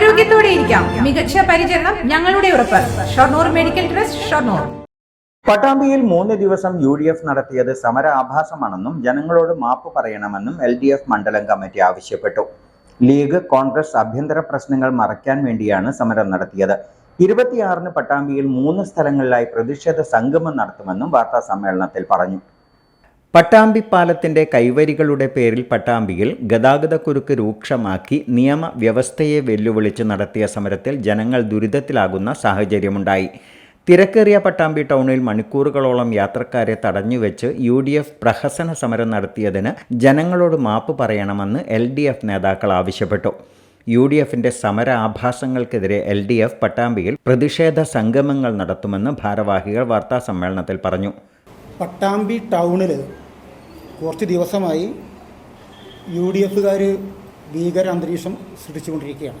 ആരോഗ്യത്തോടെ ഇരിക്കാം. മികച്ച പരിചരണം ഞങ്ങളുടെ ഉറപ്പ്. Shoranur medical trust Shoranur. പട്ടാമ്പിയിൽ മൂന്ന് ദിവസം യു ഡി എഫ് നടത്തിയത് സമര ആഭാസമാണെന്നും ജനങ്ങളോട് മാപ്പ് പറയണമെന്നും എൽ ഡി എഫ് മണ്ഡലം കമ്മിറ്റി ആവശ്യപ്പെട്ടു. ലീഗ് കോൺഗ്രസ് ആഭ്യന്തര പ്രശ്നങ്ങൾ മറയ്ക്കാൻ വേണ്ടിയാണ് സമരം നടത്തിയത്. ഇരുപത്തിയാറിന് പട്ടാമ്പിയിൽ മൂന്ന് സ്ഥലങ്ങളിലായി പ്രതിഷേധ സംഗമം നടത്തുമെന്നും വാർത്താ സമ്മേളനത്തിൽ പറഞ്ഞു. പട്ടാമ്പി പാലത്തിന്റെ കൈവരികളുടെ പേരിൽ പട്ടാമ്പിയിൽ ഗതാഗതക്കുരുക്ക് രൂക്ഷമാക്കി നിയമവ്യവസ്ഥയെ വെല്ലുവിളിച്ച് നടത്തിയ സമരത്തിൽ ജനങ്ങൾ ദുരിതത്തിലാകുന്ന സാഹചര്യമുണ്ടായി. തിരക്കേറിയ പട്ടാമ്പി ടൗണിൽ മണിക്കൂറുകളോളം യാത്രക്കാരെ തടഞ്ഞുവെച്ച് യു ഡി എഫ് പ്രഹസന സമരം നടത്തിയതിന് ജനങ്ങളോട് മാപ്പ് പറയണമെന്ന് എൽ ഡി എഫ് നേതാക്കൾ ആവശ്യപ്പെട്ടു. യു ഡി എഫിന്റെ സമര ആഭാസങ്ങൾക്കെതിരെ എൽ ഡി എഫ് പട്ടാമ്പിയിൽ പ്രതിഷേധ സംഗമങ്ങൾ നടത്തുമെന്ന് ഭാരവാഹികൾ വാർത്താസമ്മേളനത്തിൽ പറഞ്ഞു. പട്ടാമ്പി ടൗണിൽ കുറച്ച് ദിവസമായി യു ഡി എഫുകാർ ഭീകര അന്തരീക്ഷം സൃഷ്ടിച്ചുകൊണ്ടിരിക്കുകയാണ്.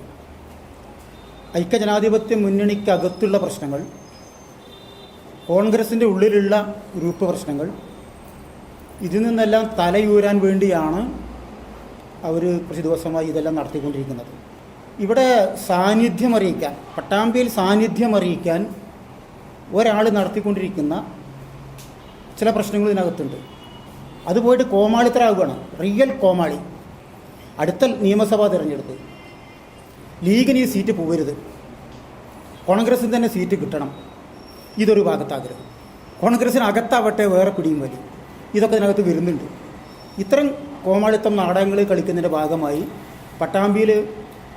ഐക്യജനാധിപത്യ മുന്നണിക്കകത്തുള്ള പ്രശ്നങ്ങൾ കോൺഗ്രസിന്റെ ഉള്ളിലുള്ള ഗ്രൂപ്പ് പ്രശ്നങ്ങൾ ഇതിൽ നിന്നെല്ലാം തലയൂരാൻ വേണ്ടിയാണ് അവർ കുറച്ച് ദിവസമായി ഇതെല്ലാം നടത്തിക്കൊണ്ടിരിക്കുന്നത്. ഇവിടെ സാന്നിധ്യം അറിയിക്കാൻ പട്ടാമ്പിയിൽ സാന്നിധ്യം അറിയിക്കാൻ ഒരാൾ നടത്തിക്കൊണ്ടിരിക്കുന്ന ചില പ്രശ്നങ്ങൾ ഇതിനകത്തുണ്ട്. അത് പോയിട്ട് കോമാളിത്തരാകുകയാണ് റിയൽ കോമാളി. അടുത്ത നിയമസഭാ തിരഞ്ഞെടുപ്പ്. ലീഗിന് ഈ സീറ്റ് പോകരുത്. കോൺഗ്രസിന് തന്നെ സീറ്റ് കിട്ടണം. ഇതൊരു ഭാഗത്താകരുത്. കോൺഗ്രസിന് അകത്താവട്ടെ വേറെ പിടിയും വലി. ഇതൊക്കെ ഇതിനകത്ത് വരുന്നുണ്ട്. ഇത്തരം കോമാളിത്തം നാടകങ്ങൾ കളിക്കുന്നതിന്റെ ഭാഗമായി പട്ടാമ്പിയിൽ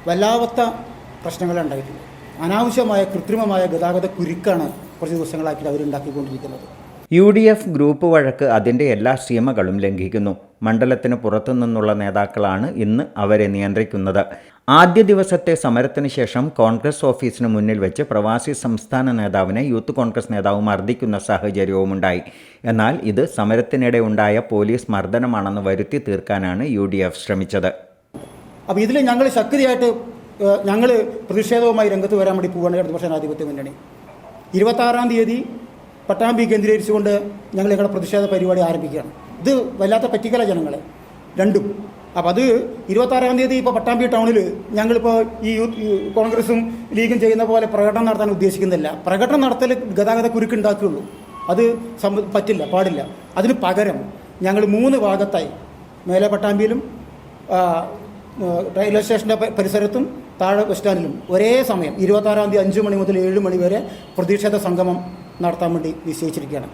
വല്ലാത്ത പ്രശ്നങ്ങളുണ്ടായിട്ടുണ്ട് അനാവശ്യമായ കൃത്രിമമായ ഗതാഗത കുരുക്കാണ് കുറച്ച് ദിവസങ്ങളാക്കിയിട്ട് അവരുണ്ടാക്കിക്കൊണ്ടിരിക്കുന്നത് യു ഡി എഫ് ഗ്രൂപ്പ് വഴക്ക് അതിന്റെ എല്ലാ സീമകളും ലംഘിക്കുന്നു. മണ്ഡലത്തിന് പുറത്തുനിന്നുള്ള നേതാക്കളാണ് ഇന്ന് അവരെ നിയന്ത്രിക്കുന്നത്. ആദ്യ ദിവസത്തെ സമരത്തിന് ശേഷം കോൺഗ്രസ് ഓഫീസിന് മുന്നിൽ വെച്ച് പ്രവാസി സംസ്ഥാന നേതാവിനെ യൂത്ത് കോൺഗ്രസ് നേതാവ് മർദ്ദിക്കുന്ന സാഹചര്യവുമുണ്ടായി. എന്നാൽ ഇത് സമരത്തിനിടെ ഉണ്ടായ പോലീസ് മർദ്ദനമാണെന്ന് വരുത്തി തീർക്കാനാണ് യു ഡി എഫ് ശ്രമിച്ചത്. അപ്പോൾ ഇതിൽ ഞങ്ങൾ ശക്തിയായിട്ട് ഞങ്ങൾ പ്രതിഷേധവുമായി രംഗത്ത് വരാൻ വേണ്ടി പോവുകയാണ് ഇടതുപക്ഷ ജനാധിപത്യ മുന്നണി. ഇരുപത്താറാം തീയതി പട്ടാമ്പി കേന്ദ്രീകരിച്ചുകൊണ്ട് ഞങ്ങൾ ഞങ്ങളുടെ പ്രതിഷേധ പരിപാടി ആരംഭിക്കുകയാണ്. ഇത് വല്ലാത്ത പറ്റിക്കല ജനങ്ങളെ. രണ്ടും. അപ്പം അത് ഇരുപത്താറാം തീയതി ഇപ്പോൾ പട്ടാമ്പി ടൗണിൽ ഞങ്ങളിപ്പോൾ ഈ യൂത്ത് കോൺഗ്രസും ലീഗും ചെയ്യുന്ന പോലെ പ്രകടനം നടത്താൻ ഉദ്ദേശിക്കുന്നില്ല. പ്രകടനം നടത്തൽ ഗതാഗത കുരുക്കുണ്ടാക്കുകയുള്ളൂ അത് സംബ പറ്റില്ല പാടില്ല. അതിന് പകരം ഞങ്ങൾ മൂന്ന് ഭാഗത്തായി മേലെ പട്ടാമ്പിയിലും റെയിൽവേ സ്റ്റേഷന്റെ പരിസരത്തും താഴെ ബസ് സ്റ്റാൻഡിലും ഒരേ സമയം ഇരുപത്താറാം തീയതി അഞ്ച് മണി മുതൽ ഏഴ് മണി വരെ പ്രതിഷേധ സംഗമം നടത്താൻ വേണ്ടി നിശ്ചയിച്ചിരിക്കുകയാണ്.